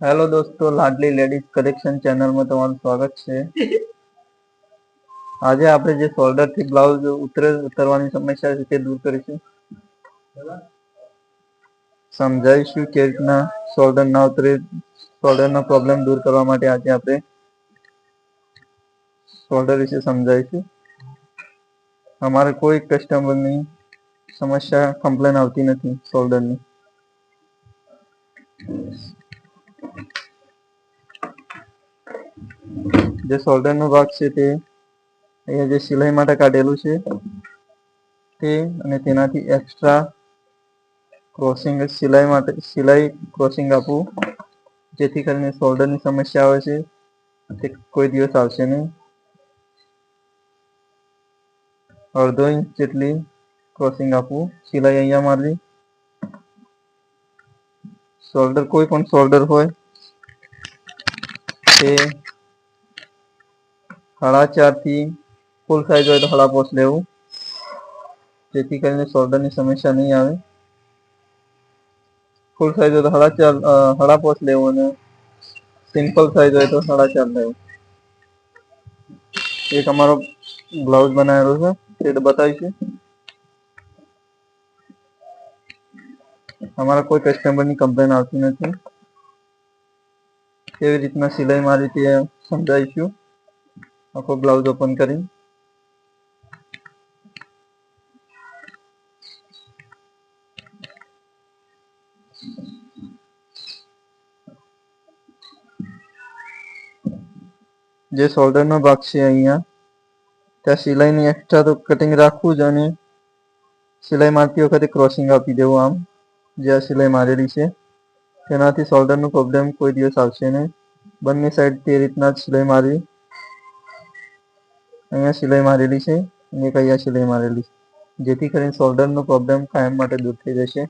Hello દોસ્તો લાડલી ladies collection ચેનલમાં તમારું સ્વાગત છે. આજે આપણે જે શોલ્ડરથી બ્લાઉઝ ઉતરે, ઉતરવાની સમસ્યા છે તે દૂર કરીશું. સમજાવીશું કે રીતના શોલ્ડર ના ઉતરે શોલ્ડર નો પ્રોબ્લેમ દૂર કરવા માટે આજે આપણે શોલ્ડર વિશે સમજાવીશું. અમારે કોઈ કસ્ટમરની સમસ્યા કમ્પ્લેન આવતી નથી શોલ્ડરની જે શોલ્ડર નો ભાગ છે તે અહીંયા જે સિલાઈ માટે કાઢેલું છે તે અને તેનાથી એક્સ્ટ્રા ક્રોસિંગ સિલાઈ માટે, સિલાઈ ક્રોસિંગ આપવું જેથી કરીને શોલ્ડરની સમસ્યા આવે છે તે કોઈ દિવસ આવશે નહીં. અડધો ઇંચ જેટલી ક્રોસિંગ આપવું સિલાઈ અહીંયા મારવી. શોલ્ડર કોઈ પણ શોલ્ડર હોય તે સાડા ચારથી ફૂલ સાઈઝ હોય તો સાડા પોચ લેવું જેથી કરીને શોલ્ડરની સમસ્યા નહીં આવે ફૂલ સાઈઝ હોય તો સાડા ચાર સાડા પોચ લેવું અને સિમ્પલ સાઈઝ હોય તો સાડા ચાર લેવું એક અમારો બ્લાઉઝ બનાવેલો છે તે બતાવીશું અમારા કોઈ કસ્ટમરની કમ્પ્લેન આવતી નથી કેવી રીતના સિલાઈ મારી તે સમજાવીશું આખો બ્લાઉઝ ઓપન કરી જે શોલ્ડર નો ભાગ છે અહીંયા, ત્યાં સિલાઈની એક્સ્ટ્રા તો કટિંગ રાખવું જ અને સિલાઈ મારતી વખતે ક્રોસિંગ આપી દેવું આમ, જે આ સિલાઈ મારેલી છે. તેનાથી શોલ્ડરનો પ્રોબ્લેમ કોઈ દિવસ આવશે નહીં. બંને સાઈડ તે રીતના જ સિલાઈ મારવી અહીંયા સિલાઈ મારેલી છે અને એક અહીંયા સિલાઈ મારેલી છે. જેથી કરીને સોલ્ડરનો પ્રોબ્લેમ કાયમ માટે દૂર થઈ જશે.